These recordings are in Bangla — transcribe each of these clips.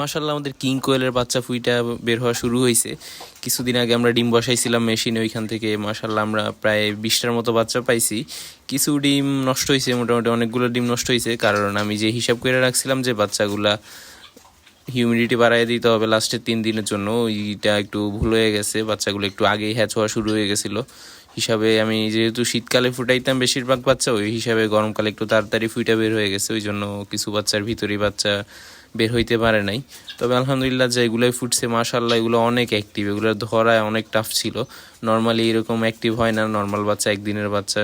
মাশাল্লাহ আমাদের কিং কোয়েলের বাচ্চা ফুইটা বের হওয়া শুরু হয়েছে কিছুদিন আগে আমরা ডিম বসাইছিলাম মেশিনে, ওইখান থেকে মাশাল্লাহ আমরা প্রায় বিশটার মতো বাচ্চা পাইছি। কিছু ডিম নষ্ট হয়েছে মোটামুটি অনেকগুলো ডিম নষ্ট হয়েছে কারণ আমি যে হিসাব করে রাখছিলাম যে বাচ্চাগুলা হিউমিডিটি বাড়ায় দিতে হবে লাস্টের তিন দিনের জন্য, ওইটা একটু ভুল হয়ে গেছে, বাচ্চাগুলো একটু আগেই হ্যাচ হওয়া শুরু হয়ে গেছিল। হিসাবে আমি যেহেতু শীতকালে ফুটাইতাম বেশিরভাগ বাচ্চা, ওই হিসাবে গরমকালে একটু তাড়াতাড়ি ফুইটা বের হয়ে গেছে, ওই জন্য কিছু বাচ্চার ভিতরেই বাচ্চা বের হইতে পারে নাই। তবে আলহামদুলিল্লাহ যে যেগুলোই ফুটছে মাশাল্লাহ এগুলো অনেক অ্যাক্টিভ এগুলো ধরায় অনেক টাফ ছিল। নর্মালি এরকম অ্যাক্টিভ হয় না নর্মাল বাচ্চা, একদিনের বাচ্চা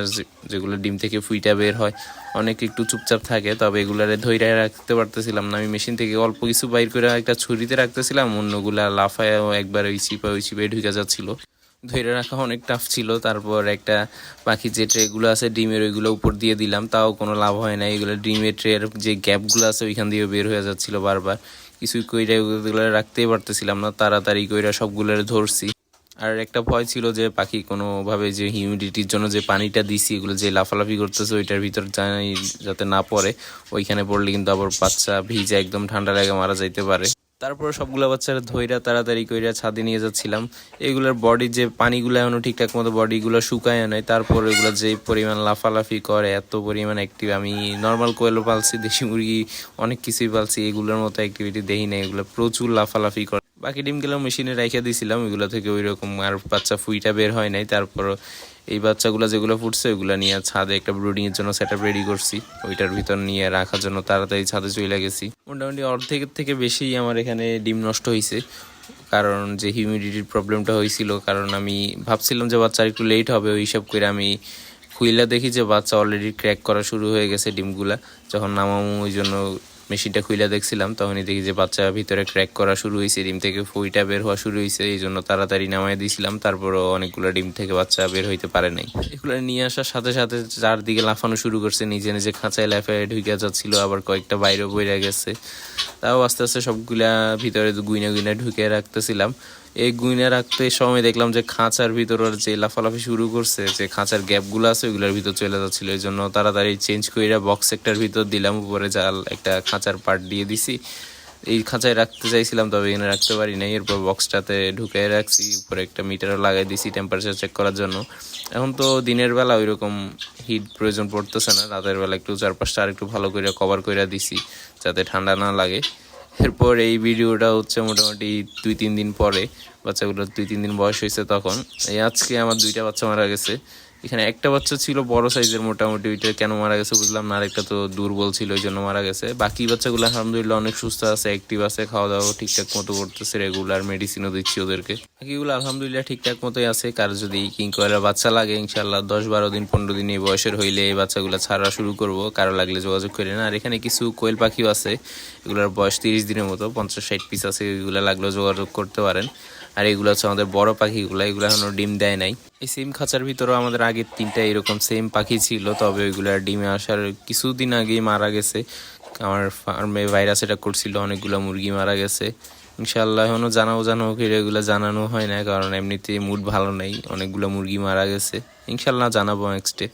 যেগুলো ডিম থেকে ফুইটা বের হয়, অনেক একটু চুপচাপ থাকে, তবে এগুলারে ধৈর্য রাখতে পারতেছিলাম না। আমি মেশিন থেকে অল্প কিছু বাইর করে একটা ছুরিতে রাখতেছিলাম, অন্যগুলা লাফায়ও একবার ওই চিপা ওই চিপে ঢুকে যাচ্ছিল। ধরে রাখা অনেক টাফ ছিল। তারপর একটা পাখি যে ট্রেগুলো আছে, ডিমের ওইগুলো উপর দিয়ে দিলাম। তাও কোনো লাভ হয় না এগুলো ডিমের ট্রের যে গ্যাপগুলো আছে, ওইখান দিয়ে বের হয়ে যাচ্ছিল বারবার। কিছুই কইরা ওগুলো রাখতেই পারতেছিলাম না। তাড়াতাড়ি কইরা সবগুলো ধরছি। আর একটা ভয় ছিল যে, পাখি কোনোভাবে যে হিউমিডিটির জন্য যে পানিটা দিছি, এগুলো যে লাফালাফি করতেছে, ওইটার ভিতর যাতে না পড়ে, ওইখানে পড়লে কিন্তু আবার বাচ্চা ভিজে একদম ঠান্ডা লাগে মারা যাইতে পারে। তারপর সবগুলো বাচ্চারা ধইরা তাড়াতাড়ি কইরা ছাদে নিয়ে যাচ্ছিলাম। এগুলোর বডি যে পানিগুলো এখনও ঠিকঠাক মতো বডিগুলো শুকায় নাই, তারপর এগুলো যে পরিমাণ লাফালাফি করে, এত পরিমাণ অ্যাক্টিভ আমি নর্মাল কোয়েলও পালছি, দেশি মুরগি অনেক কিছুই পালছি, এগুলোর মতো অ্যাক্টিভিটি দেখি না এগুলো প্রচুর লাফালাফি করে। বাকি ডিমগুলো মেশিনে রেখে দিয়েছিলাম এগুলো থেকে ওই রকম আর বাচ্চা ফুইটা বের হয় নাই তারপর এই বাচ্চাগুলো যেগুলো ফুটছে, ওগুলো নিয়ে ছাদে একটা ব্রুডিং এর জন্য সেট রেডি করছি। ওইটার ভিতর নিয়ে রাখার জন্য তাড়াতাড়ি ছাদে চলে গেছি। মোটামুটি অর্ধেকের থেকে বেশি আমার এখানে ডিম নষ্ট হয়েছে কারণ যে হিউমিডিটির প্রবলেমটা হয়েছিল কারণ আমি ভাবছিলাম যে বাচ্চা একটু লেট হবে, ওই হিসাব করে আমি খুইলা দেখি যে বাচ্চা অলরেডি ক্র্যাক করা শুরু হয়ে গেছে ডিমগুলা। যখন নামামু, ওই জন্য মেশিনটা খুইলা দেখছিলাম, তখনই দেখি যে বাচ্চা ভিতরে ক্র্যাক করা শুরু হয়েছে ডিম থেকে ফুইটা বের হওয়া শুরু হয়েছে এই জন্য তাড়াতাড়ি নামাই দিয়েছিলাম তারপরও অনেকগুলো ডিম থেকে বাচ্চা বের হইতে পারে নাই। এগুলো নিয়ে আসার সাথে সাথে চারদিকে লাফানো শুরু করছে, নিজে নিজে খাঁচায় লাফায় ঢুকে যাচ্ছিল, আবার কয়েকটা বাইরেও বইরা গেছে। তাও আস্তে আস্তে সবগুলা ভিতরে গুইনা গুইনা ঢুকে রাখতেছিলাম। এই গুইনা রাখতে সময় দেখলাম যে খাঁচার ভিতর যে লাফালাফি শুরু করছে, যে খাঁচার গ্যাপগুলো আছে, ওইগুলোর ভিতর চলে যাচ্ছিল, এই জন্য তাড়াতাড়ি চেঞ্জ করে বক্স একটার ভিতর দিলাম, উপরে জাল, একটা খাঁচার পার্ট দিয়ে দিছি। এই খাঁচায় রাখতে চাইছিলাম, তবে এখানে রাখতে পারি নাই। এরপর বক্সটাতে ঢুকে রাখছি, উপরে একটা মিটারও লাগাই দিছি টেম্পারেচার চেক করার জন্য। এখন তো দিনের বেলা ওইরকম হিট প্রয়োজন পড়তেছে না। রাতের বেলা একটু চারপাশটা আর একটু ভালো করে কভার করে দিছি, যাতে ঠান্ডা না লাগে। এরপর এই ভিডিওটা হচ্ছে মোটামুটি দুই, তিন দিন পরে। বাচ্চাগুলোর দুই, তিন দিন বয়স হয়েছে তখন। এই আজকে আমার দুইটা বাচ্চা মারা গেছে। এখানে একটা বাচ্চা ছিল, বড় সাইজের মোটামুটি, ওইটা কেন মারা গেছে বুঝলাম না, আরেকটা তো দুর্বল ছিল ওই জন্য মারা গেছে। বাকি বাচ্চাগুলো আলহামদুলিল্লাহ অনেক সুস্থ আছে অ্যাক্টিভ আছে খাওয়া দাওয়া ঠিকঠাক মতো করতেছে রেগুলার মেডিসিনও দিচ্ছি ওদেরকে। বাকিগুলো আলহামদুলিল্লাহ ঠিকঠাক মতোই আছে, কার যদি কিং কয়লার বাচ্চা লাগে ইনশাল্লাহ দশ বারো দিন, পনেরো দিন এই বয়সের হইলে এই বাচ্চাগুলো ছাড়া শুরু করব, কারও লাগলে যোগাযোগ করে না আর এখানে কিছু কোয়েল পাখিও আছে, এগুলোর বয়স তিরিশ দিনের মতো, পঞ্চাশ ষাট পিস আছে, এগুলো লাগলেও যোগাযোগ করতে পারেন। আর এগুলো হচ্ছে আমাদের বড় পাখিগুলো, এগুলো এখনও ডিম দেয় নাই। এই সেম খাঁচার ভিতরে আমাদের আগের তিনটা এরকম সেম পাখি ছিল, তবে ওইগুলো ডিমে আসার কিছুদিন আগেই মারা গেছে। আমার ফার্মে ভাইরাস এটা করছিল, অনেকগুলো মুরগি মারা গেছে। ইনশাল্লাহ এখনও জানাও জানো করে এগুলো জানানো হয় না, কারণ এমনিতে মুড ভালো নেই, অনেকগুলো মুরগি মারা গেছে। ইনশাল্লাহ জানাব নেক্সটে